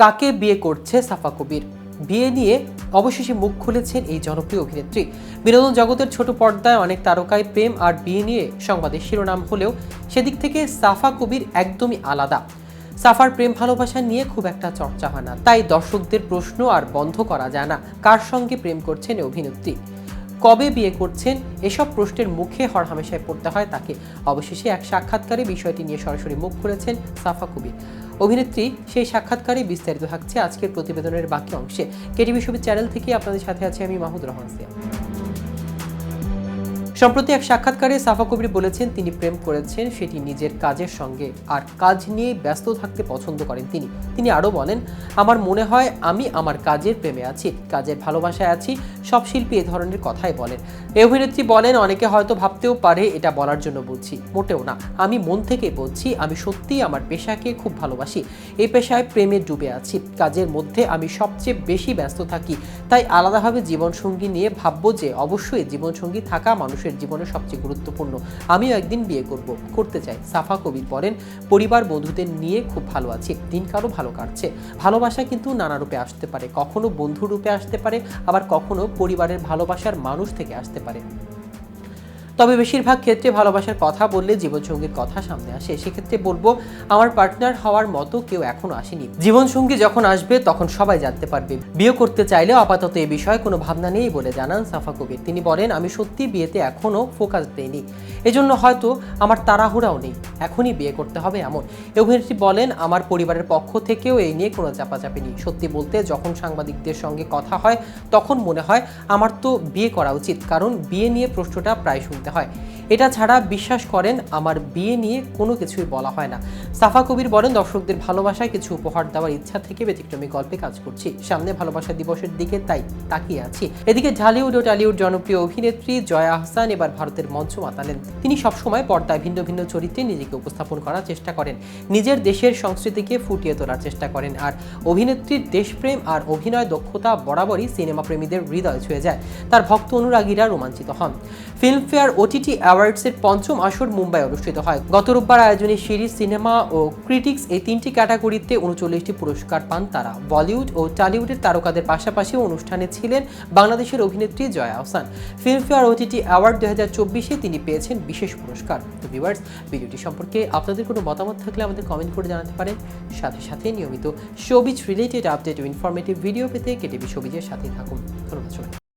কাকে বিয়ে করছে সাফা কবির? বিয়ে নিয়ে অবশেষে মুখ খুলেছেন এই জনপ্রিয় অভিনেত্রী। বিনোদন জগতের ছোট পর্দায় অনেক তারকায় প্রেম আর বিয়ে নিয়ে সংবাদের শিরোনাম হলেও সেদিক থেকে সাফা কবির একদমই আলাদা। সাফার প্রেম ভালোবাসা নিয়ে খুব একটা চর্চা হয় না। তাই দর্শকদের প্রশ্ন আর বন্ধ করা যায় না, কার সঙ্গে প্রেম করছেন অভিনেত্রী? কবে বিয়ে করছেন? এসব প্রশ্নের মুখে হরহামেশায় পড়তে হয় তাকে। অবশেষে এক সাক্ষাৎকারে বিষয়টি নিয়ে সরাসরি মুখ খুলেছেন সাফা কবির। অভিনেত্রী, সেই সাক্ষাৎকারে বিস্তারিত থাকছে আজকের প্রতিবেদনের বাকি অংশে। কেটিভি ছবি চ্যানেল থেকে আপনাদের সাথে আছে আমি মাহমুদ রহমান সিয়া। সম্প্রতি এক সাক্ষাৎকারে সাফা কবির বলেছেন, তিনি প্রেম করেছেন, সেটি নিজের কাজের সঙ্গে আর কাজ নিয়ে ব্যস্ত থাকতে পছন্দ করেন তিনি। তিনি আরও বলেন, আমার মনে হয় আমি আমার কাজের প্রেমে আছি, কাজের ভালোবাসায় আছি, সব শিল্পী এ ধরনের কথাই বলেন। এই অভিনেত্রী বলেন, অনেকে হয়তো ভাবতেও পারে এটা বলার জন্য বলছি, মোটেও না। আমি মন থেকে বলছি, আমি সত্যিই আমার পেশাকে খুব ভালোবাসি। এই পেশায় প্রেমে ডুবে আছি। কাজের মধ্যে আমি সবচেয়ে বেশি ব্যস্ত থাকি। তাই আলাদাভাবে জীবনসঙ্গী নিয়ে ভাববো যে, অবশ্যই জীবনসঙ্গী থাকা মানুষের জীবনে সবচেয়ে গুরুত্বপূর্ণ। আমিও একদিন বিয়ে করব, করতে চাই। সাফা কবির বলেন, পরিবার বন্ধুদের নিয়ে খুব ভালো আছি দিনকালও ভালো কাটছে। ভালোবাসা কিন্তু নানা রূপে আসতে পারে, কখনো বন্ধু রূপে আসতে পারে, আবার কখনো পরিবারের ভালোবাসার মানুষ থেকে আসতে পারে। তবে বেশিরভাগ ক্ষেত্রে ভালোবাসার কথা বললে জীবনসঙ্গীর কথা সামনে আসে। সেক্ষেত্রে বলব, আমার পার্টনার হওয়ার মতো কেউ এখনও আসেনি। জীবনসঙ্গী যখন আসবে, তখন সবাই জানতে পারবে। বিয়ে করতে চাইলে আপাতত এ বিষয়ে কোনো ভাবনা নেই বলে জানান সাফা কবির। তিনি বলেন, আমি সত্যি বিয়েতে এখনও ফোকাস দেইনি। এজন্য হয়তো আমার তাড়াহুড়াও নেই। এখনই বিয়ে করতে হবে এমন। অভিনেত্রী বলেন, আমার পরিবারের পক্ষ থেকেও এই নিয়ে কোনো চাপাচাপি নেই। সত্যি বলতে, যখন সাংবাদিকদের সঙ্গে কথা হয়, তখন মনে হয়, আমার তো বিয়ে করা উচিত। কারণ বিয়ে নিয়ে প্রশ্নটা প্রায় শুনতে হয়। এটা ছাড়া বিশ্বাস করেন, আমার বিয়ে নিয়ে কোনো কিছুই বলা হয় না। সাফা কবির বলেন, দর্শকদের ভালোবাসায় কিছু উপহার দেওয়ার ইচ্ছা থেকে ব্যতিক্রমী গল্পে কাজ করছি। সামনে ভালোবাসা দিবসের দিকে তাই তাকিয়ে আছি। এদিকে ঢালিউড ও টালিউড জনপ্রিয় অভিনেত্রী জয়া আহসান এবার ভারতের মঞ্চ মাতালেন। তিনি সবসময় পর্দায় ভিন্ন ভিন্ন চরিত্রে নিজেকে উপস্থাপন করার চেষ্টা করেন। নিজের দেশের সংস্কৃতিকে ফুটিয়ে তোলার চেষ্টা করেন আর অভিনেত্রীর দেশপ্রেম আর অভিনয় দক্ষতা বরাবরই সিনেমা প্রেমীদের হৃদয় ছুঁয়ে যায়। তার ভক্ত অনুরাগীরা রোমাঞ্চিত হন। ফিল্মফেয়ার ওটিটি অ্যাওয়ার্ডসের পঞ্চম আসর মুম্বাই অনুষ্ঠিত হয়। গত রোববার আয়োজনে সিরিজ, সিনেমা ও ক্রিটিক্স এই তিনটি ক্যাটাগরিতে উনচল্লিশটি পুরস্কার পান তারা। বলিউড ও টলিউডের তারকাদের পাশাপাশি অনুষ্ঠানে ছিলেন বাংলাদেশের অভিনেত্রী Joya Ahsan. Filmfare OTT award দু তিনি পেয়েছেন বিশেষ পুরস্কার। তো ভিউয়ার্স, ভিডিওটি সম্পর্কে আপনাদের কোনো মতামত থাকলে আমাদের কমেন্ট করে জানাতে পারেন। সাথে সাথে নিয়মিত শোবিজ রিলেটেড আপডেট ও ইনফরমেটিভ ভিডিও পেতে কেটিভি শোবিজের সাথেই থাকুন। ধন্যবাদ